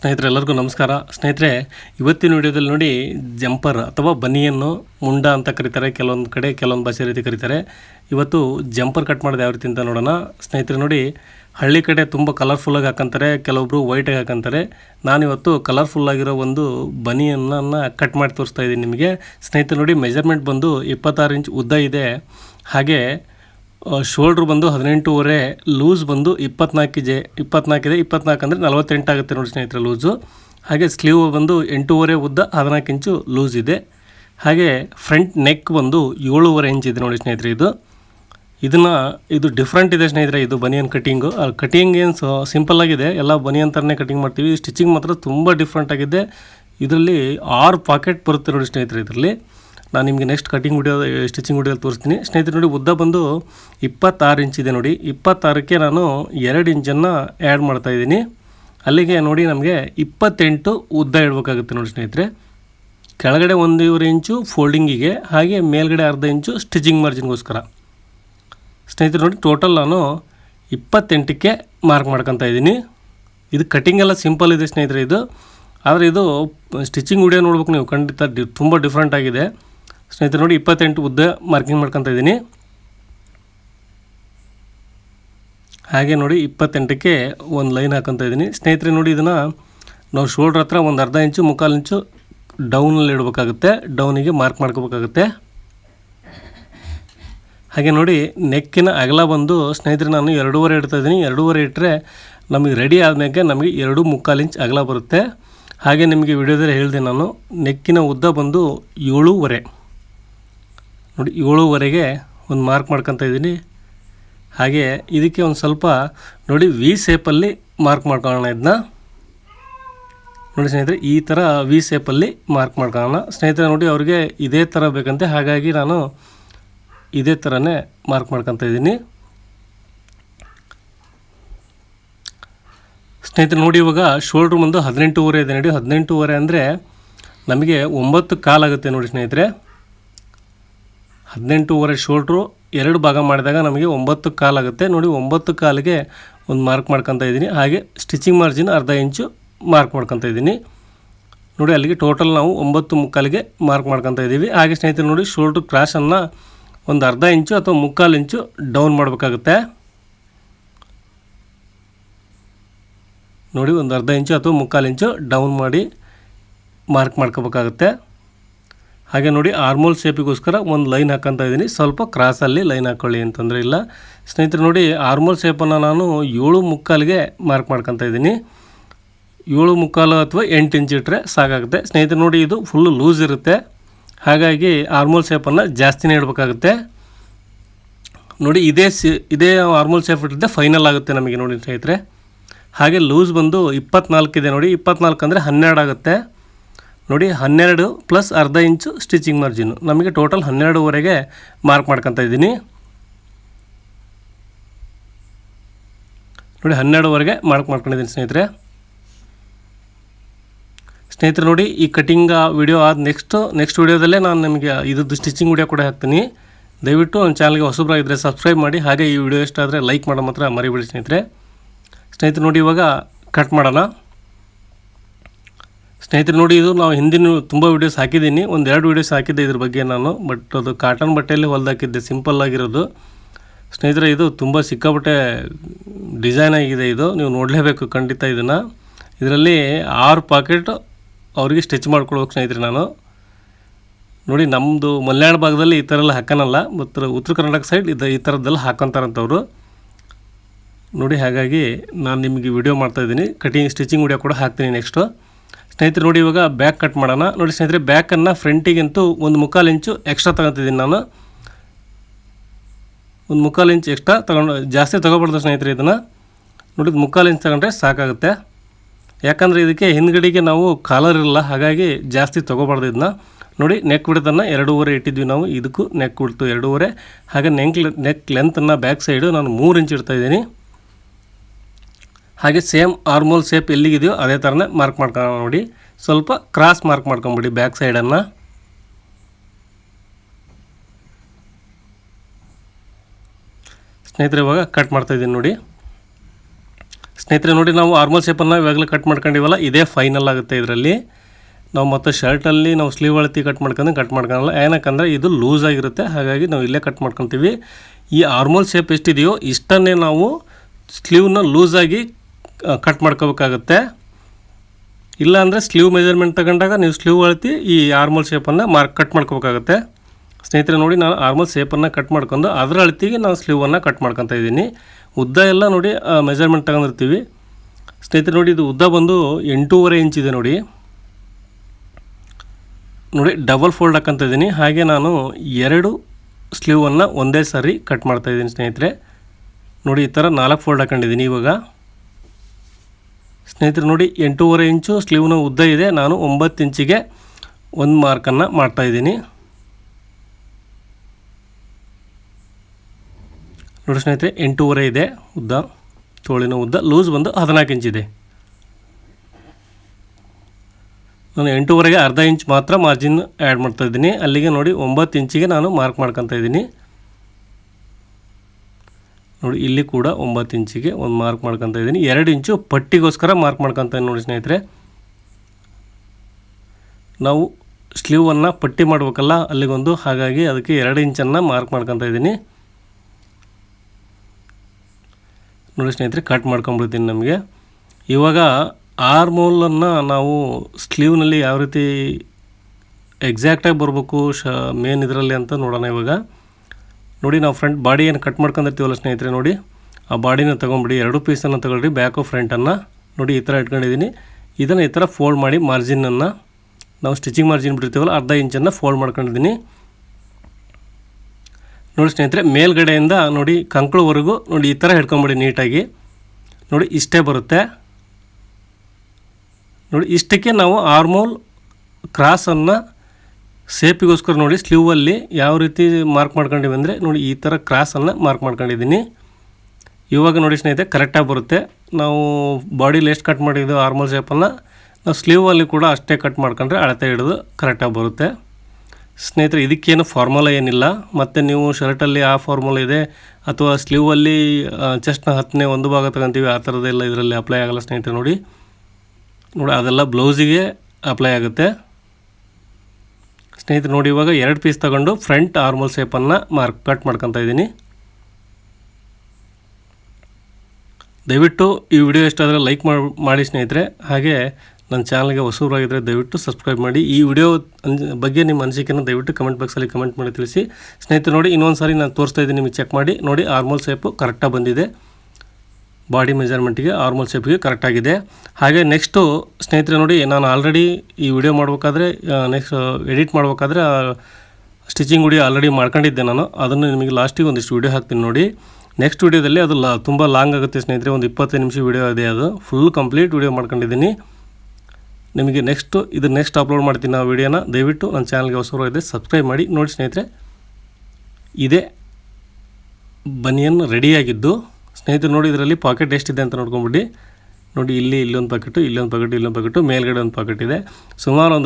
ಸ್ನೇಹಿತರೆ, ಎಲ್ಲರಿಗೂ ನಮಸ್ಕಾರ. ಸ್ನೇಹಿತರೆ, ಇವತ್ತಿನ ವಿಡಿಯೋದಲ್ಲಿ ನೋಡಿ ಜಂಪರ್ ಅಥವಾ ಬನಿಯನ್ನು ಮುಂಡ ಅಂತ ಕರೀತಾರೆ. ಕೆಲವೊಂದು ಕಡೆ ಕೆಲವೊಂದು ಭಾಷೆ ರೀತಿ ಕರೀತಾರೆ. ಇವತ್ತು ಜಂಪರ್ ಕಟ್ ಮಾಡೋದು ಯಾವ ರೀತಿ ಅಂತ ನೋಡೋಣ. ಸ್ನೇಹಿತರೆ, ನೋಡಿ ಹಳ್ಳಿ ಕಡೆ ತುಂಬ ಕಲರ್ಫುಲ್ಲಾಗಿ ಹಾಕಂತಾರೆ. ಕೆಲವೊಬ್ಬರು ವೈಟಾಗಿ ಹಾಕಂತಾರೆ. ನಾನಿವತ್ತು ಕಲರ್ಫುಲ್ಲಾಗಿರೋ ಒಂದು ಬನಿಯನ್ನು ಕಟ್ ಮಾಡಿ ತೋರಿಸ್ತಾ ಇದ್ದೀನಿ ನಿಮಗೆ. ಸ್ನೇಹಿತರೆ, ನೋಡಿ ಮೆಜರ್ಮೆಂಟ್ ಬಂದು ಇಪ್ಪತ್ತಾರು ಇಂಚ್ ಉದ್ದ ಇದೆ. ಹಾಗೆ ಶೋಲ್ಡ್ರ್ ಬಂದು ಹದಿನೆಂಟೂವರೆ ಲೂಸ್ ಬಂದು ಇಪ್ಪತ್ನಾಲ್ಕು ಇದೆ ಇಪ್ಪತ್ನಾಲ್ಕಿದೆ ಇಪ್ಪತ್ನಾಲ್ಕು ಅಂದರೆ ನಲವತ್ತೆಂಟು ಆಗುತ್ತೆ ನೋಡಿ ಸ್ನೇಹಿತರೆ ಲೂಸು ಹಾಗೆ ಸ್ಲೀವ್ ಬಂದು ಎಂಟೂವರೆ ಉದ್ದ ಹದಿನಾಲ್ಕು ಇಂಚು ಲೂಸ್ ಇದೆ. ಹಾಗೆ ಫ್ರಂಟ್ ನೆಕ್ ಬಂದು ಏಳೂವರೆ ಇಂಚ್ ಇದೆ ನೋಡಿ ಸ್ನೇಹಿತರೆ ಇದು. ಇದನ್ನು, ಇದು ಡಿಫ್ರೆಂಟ್ ಇದೆ ಸ್ನೇಹಿತರೆ ಇದು ಬನಿಯನ್ ಕಟ್ಟಿಂಗು ಕಟಿಂಗ್ ಏನು ಸಿಂಪಲ್ ಆಗಿದೆ. ಎಲ್ಲ ಬನಿಯನ್ ಥರನೇ ಕಟಿಂಗ್ ಮಾಡ್ತೀವಿ. ಸ್ಟಿಚಿಂಗ್ ಮಾತ್ರ ತುಂಬ ಡಿಫ್ರೆಂಟ್ ಆಗಿದೆ. ಇದರಲ್ಲಿ ಆರು ಪಾಕೆಟ್ ಬರುತ್ತೆ ನೋಡಿ ಸ್ನೇಹಿತರೆ ಇದರಲ್ಲಿ. ನಾನು ನಿಮಗೆ ನೆಕ್ಸ್ಟ್ ಕಟಿಂಗ್ ವಿಡಿಯೋ ಸ್ಟಿಚಿಂಗ್ ವಿಡಿಯೋದಲ್ಲಿ ತೋರಿಸ್ತೀನಿ. ಸ್ನೇಹಿತರೆ ನೋಡಿ, ಉದ್ದ ಬಂದು ಇಪ್ಪತ್ತಾರು ಇಂಚ್ ಇದೆ ನೋಡಿ. ಇಪ್ಪತ್ತಾರಕ್ಕೆ ನಾನು ಎರಡು ಇಂಚನ್ನು ಆ್ಯಡ್ ಮಾಡ್ತಾ ಇದ್ದೀನಿ. ಅಲ್ಲಿಗೆ ನೋಡಿ ನಮಗೆ ಇಪ್ಪತ್ತೆಂಟು ಉದ್ದ ಇಡಬೇಕಾಗುತ್ತೆ ನೋಡಿ ಸ್ನೇಹಿತರೆ. ಕೆಳಗಡೆ ಒಂದೂವರೆ ಇಂಚು ಫೋಲ್ಡಿಂಗಿಗೆ ಹಾಗೆ ಮೇಲ್ಗಡೆ ಅರ್ಧ ಇಂಚು ಸ್ಟಿಚಿಂಗ್ ಮಾರ್ಜಿನ್ಗೋಸ್ಕರ ಸ್ನೇಹಿತರು ನೋಡಿ ಟೋಟಲ್ ನಾನು ಇಪ್ಪತ್ತೆಂಟಕ್ಕೆ ಮಾರ್ಕ್ ಮಾಡ್ಕೊತಾ ಇದ್ದೀನಿ. ಇದು ಕಟಿಂಗ್ ಎಲ್ಲ ಸಿಂಪಲ್ ಇದೆ ಸ್ನೇಹಿತರೆ ಇದು. ಆದರೆ ಇದು ಸ್ಟಿಚಿಂಗ್ ವಿಡಿಯೋ ನೋಡ್ಬೇಕು ನೀವು. ಖಂಡಿತ ಡಿ ತುಂಬ ಡಿಫ್ರೆಂಟ್ ಆಗಿದೆ. ಸ್ನೇಹಿತರೆ ನೋಡಿ ಇಪ್ಪತ್ತೆಂಟು ಉದ್ದ ಮಾರ್ಕಿಂಗ್ ಮಾಡ್ಕೊತಾ ಇದ್ದೀನಿ. ಹಾಗೆ ನೋಡಿ ಇಪ್ಪತ್ತೆಂಟಕ್ಕೆ ಒಂದು ಲೈನ್ ಹಾಕೊತ ಇದ್ದೀನಿ. ಸ್ನೇಹಿತರೆ ನೋಡಿ ಇದನ್ನು ನಾವು ಶೋಲ್ಡ್ರ್ ಹತ್ರ ಒಂದು ಅರ್ಧ ಇಂಚು ಮುಕ್ಕಾಲು ಇಂಚು ಡೌನಲ್ಲಿ ಇಡಬೇಕಾಗುತ್ತೆ. ಡೌನಿಗೆ ಮಾರ್ಕ್ ಮಾಡ್ಕೋಬೇಕಾಗುತ್ತೆ. ಹಾಗೆ ನೋಡಿ ನೆಕ್ಕಿನ ಅಗಲ ಬಂದು ಸ್ನೇಹಿತರೆ ನಾನು ಎರಡೂವರೆ ಇಡ್ತಾ ಇದ್ದೀನಿ. ಎರಡೂವರೆ ಇಟ್ಟರೆ ನಮಗೆ ರೆಡಿ ಆದಮೇಲೆ ನಮಗೆ ಎರಡು ಮುಕ್ಕಾಲು ಇಂಚ್ ಅಗಲ ಬರುತ್ತೆ. ಹಾಗೆ ನಿಮಗೆ ವಿಡಿಯೋದಲ್ಲಿ ಹೇಳಿದೆ ನಾನು ನೆಕ್ಕಿನ ಉದ್ದ ಬಂದು ಏಳೂವರೆ. ನೋಡಿ, ಏಳುವರೆಗೆ ಒಂದು ಮಾರ್ಕ್ ಮಾಡ್ಕೊತ ಇದ್ದೀನಿ. ಹಾಗೆ ಇದಕ್ಕೆ ಒಂದು ಸ್ವಲ್ಪ ನೋಡಿ ವಿ ಸೇಪಲ್ಲಿ ಮಾರ್ಕ್ ಮಾಡ್ಕೊಳ್ಳೋಣ ಇದನ್ನ ನೋಡಿ ಸ್ನೇಹಿತರೆ, ಈ ಥರ ವಿ ಸೇಪಲ್ಲಿ ಮಾರ್ಕ್ ಮಾಡ್ಕೊಳ್ಳೋಣ. ಸ್ನೇಹಿತರೆ, ನೋಡಿ, ಅವ್ರಿಗೆ ಇದೇ ಥರ ಬೇಕಂತೆ. ಹಾಗಾಗಿ ನಾನು ಇದೇ ಥರನೇ ಮಾರ್ಕ್ ಮಾಡ್ಕೊತ ಇದ್ದೀನಿ. ಸ್ನೇಹಿತರೆ, ನೋಡಿ, ಇವಾಗ ಶೋಲ್ಡ್ರ್ ಬಂದು ಹದಿನೆಂಟೂವರೆ ಇದೆ. ನೋಡಿ, ಹದಿನೆಂಟೂವರೆ ಅಂದರೆ ನಮಗೆ ಒಂಬತ್ತು ಕಾಲಾಗುತ್ತೆ ನೋಡಿ ಸ್ನೇಹಿತರೆ. ಹದಿನೆಂಟೂವರೆ ಶೋಲ್ಡ್ರು ಎರಡು ಭಾಗ ಮಾಡಿದಾಗ ನಮಗೆ ಒಂಬತ್ತು ಕಾಲಾಗುತ್ತೆ ನೋಡಿ, ಒಂಬತ್ತು ಕಾಲಿಗೆ ಒಂದು ಮಾರ್ಕ್ ಮಾಡ್ಕೊತ ಇದ್ದೀನಿ. ಹಾಗೆ ಸ್ಟಿಚಿಂಗ್ ಮಾರ್ಜಿನ್ ಅರ್ಧ ಇಂಚು ಮಾರ್ಕ್ ಮಾಡ್ಕೊತ ಇದ್ದೀನಿ. ನೋಡಿ, ಅಲ್ಲಿಗೆ ಟೋಟಲ್ ನಾವು ಒಂಬತ್ತು ಮುಕ್ಕಾಲಿಗೆ ಮಾರ್ಕ್ ಮಾಡ್ಕೊತ ಇದ್ದೀವಿ. ಹಾಗೆ ಸ್ನೇಹಿತರು, ನೋಡಿ ಶೋಲ್ಡ್ರ್ ಕ್ರಾಶನ್ನು ಒಂದು ಅರ್ಧ ಇಂಚು ಅಥವಾ ಮುಕ್ಕಾಲು ಇಂಚು ಡೌನ್ ಮಾಡಬೇಕಾಗುತ್ತೆ. ನೋಡಿ, ಒಂದು ಅರ್ಧ ಇಂಚು ಅಥವಾ ಮುಕ್ಕಾಲು ಇಂಚು ಡೌನ್ ಮಾಡಿ ಮಾರ್ಕ್ ಮಾಡ್ಕೋಬೇಕಾಗುತ್ತೆ. ಹಾಗೆ ನೋಡಿ ಆರ್ಮೋಲ್ ಶೇಪಿಗೋಸ್ಕರ ಒಂದು ಲೈನ್ ಹಾಕ್ಕೊತಾ ಇದ್ದೀನಿ ಸ್ವಲ್ಪ ಕ್ರಾಸಲ್ಲಿ ಲೈನ್ ಹಾಕ್ಕೊಳ್ಳಿ ಅಂತಂದರೆ ಇಲ್ಲ. ಸ್ನೇಹಿತರೆ ನೋಡಿ ಆರ್ಮೋಲ್ ಶೇಪನ್ನು ನಾನು ಏಳು ಮುಕ್ಕಾಲಿಗೆ ಮಾರ್ಕ್ ಮಾಡ್ಕೊತಾ ಇದ್ದೀನಿ ಏಳು ಮುಕ್ಕಾಲು ಅಥವಾ ಎಂಟು ಇಂಚ್ ಇಟ್ಟರೆ ಸಾಕಾಗುತ್ತೆ. ಸ್ನೇಹಿತರೆ ನೋಡಿ ಇದು ಫುಲ್ಲು ಲೂಸ್ ಇರುತ್ತೆ. ಹಾಗಾಗಿ ಆರ್ಮೋಲ್ ಶೇಪನ್ನು ಜಾಸ್ತಿನೇ ಇಡಬೇಕಾಗುತ್ತೆ. ನೋಡಿ ಇದೇ ಸಿ ಇದೇ ಆರ್ಮೋಲ್ ಶೇಪ್ ಇಟ್ಟಿದ್ದೆ ಫೈನಲ್ ಆಗುತ್ತೆ ನಮಗೆ ನೋಡಿ ಸ್ನೇಹಿತರೆ. ಹಾಗೆ ಲೂಸ್ ಬಂದು ಇಪ್ಪತ್ನಾಲ್ಕು ಇದೆ ನೋಡಿ. ಇಪ್ಪತ್ನಾಲ್ಕು ಅಂದರೆ ಹನ್ನೆರಡು ಆಗುತ್ತೆ. ನೋಡಿ ಹನ್ನೆರಡು ಪ್ಲಸ್ ಅರ್ಧ ಇಂಚು ಸ್ಟಿಚಿಂಗ್ ಮಾರ್ಜಿನ್ ನಮಗೆ ಟೋಟಲ್ ಹನ್ನೆರಡುವರೆಗೆ ಮಾರ್ಕ್ ಮಾಡ್ಕೊತಾ ಇದ್ದೀನಿ. ನೋಡಿ ಹನ್ನೆರಡುವರೆಗೆ ಮಾರ್ಕ್ ಮಾಡ್ಕೊಂಡಿದ್ದೀನಿ ಸ್ನೇಹಿತರೆ. ಸ್ನೇಹಿತರೆ ನೋಡಿ ಈ ಕಟಿಂಗ್ ವಿಡಿಯೋ ಆದ ನೆಕ್ಸ್ಟು ನೆಕ್ಸ್ಟ್ ವಿಡಿಯೋದಲ್ಲೇ ನಾನು ನಿಮಗೆ ಇದ್ರದ್ದು ಸ್ಟಿಚಿಂಗ್ ವಿಡಿಯೋ ಕೂಡ ಹಾಕ್ತೀನಿ. ದಯವಿಟ್ಟು ನನ್ನ ಚಾನಲ್ಗೆ ಹೊಸಬ್ರಾಗಿದ್ದರೆ ಸಬ್ಸ್ಕ್ರೈಬ್ ಮಾಡಿ, ಹಾಗೆ ಈ ವಿಡಿಯೋ ಇಷ್ಟ ಆದರೆ ಲೈಕ್ ಮಾಡೋ ಮಾತ್ರ ಮರಿಬೇಡಿ ಸ್ನೇಹಿತರೆ. ಸ್ನೇಹಿತರೆ ನೋಡಿ ಇವಾಗ ಕಟ್ ಮಾಡೋಣ. ಸ್ನೇಹಿತರೆ ನೋಡಿ, ಇದು ನಾವು ಹಿಂದಿನ ತುಂಬ ವೀಡಿಯೋಸ್ ಹಾಕಿದ್ದೀನಿ. ಒಂದು ಎರಡು ವೀಡಿಯೋಸ್ ಹಾಕಿದ್ದೆ ಇದ್ರ ಬಗ್ಗೆ ನಾನು. ಬಟ್ ಅದು ಕಾಟನ್ ಬಟ್ಟೆಯಲ್ಲಿ ಹೊಲ್ದಾಕಿದ್ದೆ. ಸಿಂಪಲ್ ಆಗಿರೋದು. ಸ್ನೇಹಿತರೆ, ಇದು ತುಂಬ ಸಿಕ್ಕಾಪಟ್ಟೆ ಡಿಸೈನ್ ಆಗಿದೆ ಇದು. ನೀವು ನೋಡಲೇಬೇಕು ಖಂಡಿತ ಇದನ್ನು. ಇದರಲ್ಲಿ ಆರು ಪಾಕೆಟ್ ಅವರಿಗೆ ಸ್ಟಿಚ್ ಮಾಡ್ಕೊಳ್ಬೇಕು ಸ್ನೇಹಿತರೆ ನಾನು. ನೋಡಿ ನಮ್ಮದು ಮಲೆನಾಡು ಭಾಗದಲ್ಲಿ ಈ ಥರ ಎಲ್ಲ ಹಾಕೋನಲ್ಲ. ಮತ್ತು ಉತ್ತರ ಕರ್ನಾಟಕ ಸೈಡ್ ಇದು ಈ ಥರದ್ದೆಲ್ಲ ಹಾಕೊತಾರಂಥವ್ರು ನೋಡಿ, ಹಾಗಾಗಿ ನಾನು ನಿಮಗೆ ವಿಡಿಯೋ ಮಾಡ್ತಾಯಿದ್ದೀನಿ ಕಟಿಂಗ್ ಸ್ಟಿಚಿಂಗ್ ವಿಡಿಯೋ ಕೂಡ ಹಾಕ್ತೀನಿ ನೆಕ್ಸ್ಟು ಸ್ನೇಹಿತರೆ ನೋಡಿ ಇವಾಗ ಬ್ಯಾಕ್ ಕಟ್ ಮಾಡೋಣ. ನೋಡಿ ಸ್ನೇಹಿತರೆ ಬ್ಯಾಕನ್ನು ಫ್ರಂಟಿಗಂತೂ ಒಂದು ಮುಕ್ಕಾಲು ಇಂಚು ಎಕ್ಸ್ಟ್ರಾ ತಗೊತಿದ್ದೀನಿ ನಾನು. ಒಂದು ಮುಕ್ಕಾಲು ಇಂಚು ಎಕ್ಸ್ಟ್ರಾ ತಗೊಂಡು ಜಾಸ್ತಿ ತೊಗೊಬಾರ್ದು ಸ್ನೇಹಿತರೆ ಇದನ್ನು. ನೋಡಿ ಮುಕ್ಕಾಲು ಇಂಚ್ ತಗೊಂಡ್ರೆ ಸಾಕಾಗುತ್ತೆ. ಯಾಕಂದರೆ ಇದಕ್ಕೆ ಹಿಂದ್ಗಡೆಗೆ ನಾವು ಕಾಲರ್ ಇರಲ್ಲ ಹಾಗಾಗಿ ಜಾಸ್ತಿ ತೊಗೋಬಾರ್ದು ಇದನ್ನ. ನೋಡಿ ನೆಕ್ ಬಿಡ್ತನ್ನು ಎರಡೂವರೆ ಇಟ್ಟಿದ್ವಿ ನಾವು. ಇದಕ್ಕೂ ನೆಕ್ ಬಿಡ್ತು ಎರಡೂವರೆ. ಹಾಗೆ ನೆಂಕ್ ನೆಕ್ ಲೆಂತನ್ನು ಬ್ಯಾಕ್ ಸೈಡು ನಾನು ಮೂರು ಇಂಚ್ ಇಡ್ತಾ ಇದ್ದೀನಿ. ಹಾಗೆ ಸೇಮ್ ಆರ್ಮೋಲ್ ಶೇಪ್ ಎಲ್ಲಿಗಿದೆಯೋ ಅದೇ ಥರನೇ ಮಾರ್ಕ್ ಮಾಡ್ಕೊಂಡು ನೋಡಿ ಸ್ವಲ್ಪ ಕ್ರಾಸ್ ಮಾರ್ಕ್ ಮಾಡ್ಕೊಂಬಿಡಿ ಬ್ಯಾಕ್ ಸೈಡನ್ನು ಸ್ನೇಹಿತರೆ, ಇವಾಗ ಕಟ್ ಮಾಡ್ತಾಯಿದ್ದೀನಿ ನೋಡಿ. ಸ್ನೇಹಿತರೆ, ನೋಡಿ ನಾವು ಆರ್ಮಲ್ ಶೇಪನ್ನು ಇವಾಗಲೇ ಕಟ್ ಮಾಡ್ಕೊಂಡಿವಲ್ಲ, ಇದೇ ಫೈನಲ್ ಆಗುತ್ತೆ ಇದರಲ್ಲಿ. ನಾವು ಮತ್ತು ಶರ್ಟಲ್ಲಿ ನಾವು ಸ್ಲೀವ್ ಅಳತಿ ಕಟ್ ಮಾಡ್ಕೊಂಡು ಕಟ್ ಮಾಡ್ಕೊಳಲ್ಲ ಏನಕ್ಕಂದರೆ ಇದು ಲೂಸ್ ಆಗಿರುತ್ತೆ, ಹಾಗಾಗಿ ನಾವು ಇಲ್ಲೇ ಕಟ್ ಮಾಡ್ಕೊತೀವಿ. ಈ ಆರ್ಮೋಲ್ ಶೇಪ್ ಎಷ್ಟಿದೆಯೋ ಇಷ್ಟನ್ನೇ ನಾವು ಸ್ಲೀವ್ನ ಲೂಸಾಗಿ ಕಟ್ ಮಾಡ್ಕೋಬೇಕಾಗತ್ತೆ. ಇಲ್ಲ ಅಂದರೆ ಸ್ಲೀವ್ ಮೆಜರ್ಮೆಂಟ್ ತಗೊಂಡಾಗ ನೀವು ಸ್ಲೀವ್ ಅಳತಿ ಈ ಆರ್ಮಲ್ ಶೇಪನ್ನು ಮಾರ್ಕ್ ಕಟ್ ಮಾಡ್ಕೋಬೇಕಾಗತ್ತೆ. ಸ್ನೇಹಿತರೆ ನೋಡಿ, ನಾನು ಆರ್ಮಲ್ ಶೇಪನ್ನು ಕಟ್ ಮಾಡ್ಕೊಂಡು ಅದರ ಅಳತಿಗೆ ನಾನು ಸ್ಲೀವನ್ನು ಕಟ್ ಮಾಡ್ಕೊತಾ ಇದ್ದೀನಿ. ಉದ್ದ ಎಲ್ಲ ನೋಡಿ ಮೆಜರ್ಮೆಂಟ್ ತಗೊಂಡಿರ್ತೀವಿ. ಸ್ನೇಹಿತರೆ ನೋಡಿ, ಇದು ಉದ್ದ ಬಂದು ಎಂಟೂವರೆ ಇಂಚ್ ಇದೆ ನೋಡಿ. ನೋಡಿ ಡಬಲ್ ಫೋಲ್ಡ್ ಹಾಕಂತ ಇದ್ದೀನಿ. ಹಾಗೆ ನಾನು ಎರಡು ಸ್ಲೀವನ್ನು ಒಂದೇ ಸಾರಿ ಕಟ್ ಮಾಡ್ತಾ ಇದ್ದೀನಿ ಸ್ನೇಹಿತರೆ. ನೋಡಿ, ಈ ಥರ ನಾಲ್ಕು ಫೋಲ್ಡ್ ಹಾಕೊಂಡಿದ್ದೀನಿ ಇವಾಗ. ಸ್ನೇಹಿತರೆ ನೋಡಿ, ಎಂಟೂವರೆ ಇಂಚು ಸ್ಲೀವ್ನ ಉದ್ದ ಇದೆ. ನಾನು ಒಂಬತ್ತು ಇಂಚಿಗೆ ಒಂದು ಮಾರ್ಕನ್ನು ಮಾಡ್ತಾಯಿದ್ದೀನಿ ನೋಡಿ ಸ್ನೇಹಿತರೆ, ಎಂಟೂವರೆ ಇದೆ ಉದ್ದ, ತೋಳಿನ ಉದ್ದ. ಲೂಸ್ ಬಂದು ಹದಿನಾಲ್ಕು ಇಂಚಿದೆ ನಾನು ಎಂಟೂವರೆಗೆ ಅರ್ಧ ಇಂಚ್ ಮಾತ್ರ ಮಾರ್ಜಿನ್ ಆ್ಯಡ್ ಮಾಡ್ತಾ ಇದ್ದೀನಿ. ಅಲ್ಲಿಗೆ ನೋಡಿ, ಒಂಬತ್ತು ಇಂಚಿಗೆ ನಾನು ಮಾರ್ಕ್ ಮಾಡ್ಕೊತಾ ಇದ್ದೀನಿ. ನೋಡಿ, ಇಲ್ಲಿ ಕೂಡ ಒಂಬತ್ತು ಇಂಚಿಗೆ ಒಂದು ಮಾರ್ಕ್ ಮಾಡ್ಕೊತ ಇದ್ದೀನಿ. ಎರಡು ಇಂಚು ಪಟ್ಟಿಗೋಸ್ಕರ ಮಾರ್ಕ್ ಮಾಡ್ಕೊತ ನೋಡಿ ಸ್ನೇಹಿತರೆ. ನಾವು ಸ್ಲೀವನ್ನು ಪಟ್ಟಿ ಮಾಡಬೇಕಲ್ಲ, ಅಲ್ಲಿಗೊಂದು. ಹಾಗಾಗಿ ಅದಕ್ಕೆ ಎರಡು ಇಂಚನ್ನು ಮಾರ್ಕ್ ಮಾಡ್ಕೊತ ಇದ್ದೀನಿ. ನೋಡಿ ಸ್ನೇಹಿತರೆ ಕಟ್ ಮಾಡ್ಕೊಂಬಿಡ್ತೀನಿ ನಮಗೆ. ಇವಾಗ ಆರ್ಮೋಲನ್ನು ನಾವು ಸ್ಲೀವ್ನಲ್ಲಿ ಯಾವ ರೀತಿ ಎಕ್ಸಾಕ್ಟಾಗಿ ಬರಬೇಕು, ಶ ಮೇನ್ ಇದರಲ್ಲಿ ಅಂತ ನೋಡೋಣ ಇವಾಗ. ನೋಡಿ ನಾವು ಫ್ರಂಟ್ ಬಾಡಿ ಏನು ಕಟ್ ಮಾಡ್ಕೊಂಡಿರ್ತೀವಲ್ಲ ಸ್ನೇಹಿತರೆ, ನೋಡಿ. ಆ ಬಾಡಿನ ತೊಗೊಂಬಿಡಿ, ಎರಡು ಪೀಸನ್ನು ಬ್ಯಾಕ್ ಬ್ಯಾಕು ಫ್ರಂಟನ್ನು ನೋಡಿ, ಈ ಥರ ಇಟ್ಕೊಂಡಿದ್ದೀನಿ. ಇದನ್ನು ಈ ಥರ ಫೋಲ್ಡ್ ಮಾಡಿ ಮಾರ್ಜಿನನ್ನು ನಾವು ಸ್ಟಿಚಿಂಗ್ ಮಾರ್ಜಿನ್ ಬಿಟ್ಟಿರ್ತೀವಲ್ಲ, ಅರ್ಧ ಇಂಚನ್ನು ಫೋಲ್ಡ್ ಮಾಡ್ಕೊಂಡಿದ್ದೀನಿ. ನೋಡಿ ಸ್ನೇಹಿತರೆ, ಮೇಲ್ಗಡೆಯಿಂದ ನೋಡಿ ಕಂಕಳವರೆಗೂ ನೋಡಿ ಈ ಥರ ಹಿಡ್ಕೊಂಬಿಡಿ ನೀಟಾಗಿ. ನೋಡಿ, ಇಷ್ಟೇ ಬರುತ್ತೆ. ನೋಡಿ, ಇಷ್ಟಕ್ಕೆ ನಾವು ಆರ್ಮೋಲ್ ಕ್ರಾಸನ್ನು ಸೇಪಿಗೋಸ್ಕರ ನೋಡಿ ಸ್ಲೀವಲ್ಲಿ ಯಾವ ರೀತಿ ಮಾರ್ಕ್ ಮಾಡ್ಕೊಂಡಿವಿ ಅಂದರೆ ನೋಡಿ ಈ ಥರ ಕ್ರಾಸನ್ನು ಮಾರ್ಕ್ ಮಾಡ್ಕೊಂಡಿದ್ದೀನಿ. ಇವಾಗ ನೋಡಿ ಸ್ನೇಹಿತರೆ ಕರೆಕ್ಟಾಗಿ ಬರುತ್ತೆ. ನಾವು ಬಾಡಿಲಿ ಎಷ್ಟು ಕಟ್ ಮಾಡಿದ್ದು ಆರ್ಮಲ್ ಶೇಪನ್ನು ನಾವು ಸ್ಲೀವಲ್ಲಿ ಕೂಡ ಅಷ್ಟೇ ಕಟ್ ಮಾಡ್ಕೊಂಡ್ರೆ ಅಳತೆ ಹಿಡಿದು ಕರೆಕ್ಟಾಗಿ ಬರುತ್ತೆ. ಸ್ನೇಹಿತರೆ, ಇದಕ್ಕೇನು ಫಾರ್ಮುಲ ಏನಿಲ್ಲ. ಮತ್ತು ನೀವು ಶರ್ಟಲ್ಲಿ ಆ ಫಾರ್ಮುಲ ಇದೆ, ಅಥವಾ ಸ್ಲೀವಲ್ಲಿ ಚೆಸ್ಟ್ನ ಹತ್ತನೇ ಒಂದು ಭಾಗ ತಗೊಂತೀವಿ, ಆ ಥರದ್ದೆಲ್ಲ ಇದರಲ್ಲಿ ಅಪ್ಲೈ ಆಗಲ್ಲ ಸ್ನೇಹಿತರೆ ನೋಡಿ. ನೋಡಿ, ಅದೆಲ್ಲ ಬ್ಲೌಸಿಗೆ ಅಪ್ಲೈ ಆಗುತ್ತೆ. ಸ್ನೇಹಿತರೆ ನೋಡಿ, ಇವಾಗ ಎರಡು ಪೀಸ್ ತಗೊಂಡು ಫ್ರಂಟ್ ಆರ್ಮಲ್ ಶೇಪನ್ನು ಮಾರ್ಕ್ ಕಟ್ ಮಾಡ್ಕೊತಾ ಇದ್ದೀನಿ. ದಯವಿಟ್ಟು ಈ ವಿಡಿಯೋ ಇಷ್ಟ ಆದರೆ ಲೈಕ್ ಮಾಡಿ ಸ್ನೇಹಿತರೆ. ಹಾಗೆ ನನ್ನ ಚಾನಲ್ಗೆ ಹೊಸೂರಾಗಿದ್ದರೆ ದಯವಿಟ್ಟು ಸಬ್ಸ್ಕ್ರೈಬ್ ಮಾಡಿ. ಈ ವಿಡಿಯೋ ಬಗ್ಗೆ ನಿಮ್ಮ ಅನಿಸಿಕೆಯನ್ನು ದಯವಿಟ್ಟು ಕಮೆಂಟ್ ಬಾಕ್ಸಲ್ಲಿ ಕಮೆಂಟ್ ಮಾಡಿ ತಿಳಿಸಿ. ಸ್ನೇಹಿತರು ನೋಡಿ ಇನ್ನೊಂದು ಸಾರಿ ನಾನು ತೋರಿಸ್ತಾ ಇದ್ದೀನಿ, ನಿಮಗೆ ಚೆಕ್ ಮಾಡಿ. ನೋಡಿ ಆರ್ಮಲ್ ಸೇಪು ಕರೆಕ್ಟಾಗಿ ಬಂದಿದೆ. ಬಾಡಿ ಮೆಜರ್ಮೆಂಟಿಗೆ ಆರ್ಮಲ್ ಶೇಪ್ಗೆ ಕರೆಕ್ಟಾಗಿದೆ ಹಾಗೆ ನೆಕ್ಸ್ಟು ಸ್ನೇಹಿತರೆ ನೋಡಿ, ನಾನು ಆಲ್ರೆಡಿ ಈ ವಿಡಿಯೋ ಮಾಡಬೇಕಾದ್ರೆ ನೆಕ್ಸ್ಟ್ ಎಡಿಟ್ ಮಾಡಬೇಕಾದ್ರೆ ಸ್ಟಿಚಿಂಗ್ ವಿಡಿಯೋ ಆಲ್ರೆಡಿ ಮಾಡ್ಕೊಂಡಿದ್ದೆ ನಾನು. ಅದನ್ನು ನಿಮಗೆ ಲಾಸ್ಟಿಗೆ ಒಂದಿಷ್ಟು ವಿಡಿಯೋ ಹಾಕ್ತೀನಿ ನೋಡಿ. ನೆಕ್ಸ್ಟ್ ವಿಡಿಯೋದಲ್ಲಿ ಅದು ಲಾ, ತುಂಬ ಲಾಂಗ್ ಆಗುತ್ತೆ ಸ್ನೇಹಿತರೆ, ಒಂದು ಇಪ್ಪತ್ತೈದು ನಿಮಿಷ ವಿಡಿಯೋ ಇದೆ ಅದು. ಫುಲ್ ಕಂಪ್ಲೀಟ್ ವಿಡಿಯೋ ಮಾಡ್ಕೊಂಡಿದ್ದೀನಿ. ನಿಮಗೆ ನೆಕ್ಸ್ಟು ಇದು ನೆಕ್ಸ್ಟ್ ಅಪ್ಲೋಡ್ ಮಾಡ್ತೀನಿ ಆ ವಿಡಿಯೋನ ದಯವಿಟ್ಟು ನನ್ನ ಚಾನಲ್ಗೆ ಹೊಸರು ಇದೆ ಸಬ್ಸ್ಕ್ರೈಬ್ ಮಾಡಿ. ನೋಡಿ ಸ್ನೇಹಿತರೆ, ಇದೇ ಬನಿಯನ್ ರೆಡಿಯಾಗಿದ್ದು ಸ್ನೇಹಿತರು ನೋಡಿ ಇದರಲ್ಲಿ ಪಾಕೆಟ್ ಎಷ್ಟಿದೆ ಅಂತ ನೋಡ್ಕೊಂಬಿಡಿ. ನೋಡಿ ಇಲ್ಲಿ ಇಲ್ಲೊಂದು ಪಾಕೆಟು ಇಲ್ಲೊಂದು ಪಾಕೆಟು ಇಲ್ಲೊಂದು ಪಾಕೆಟು ಮೇಲ್ಗಡೆ ಒಂದು ಪಾಕೆಟ್ ಇದೆ. ಸುಮಾರು ಒಂದು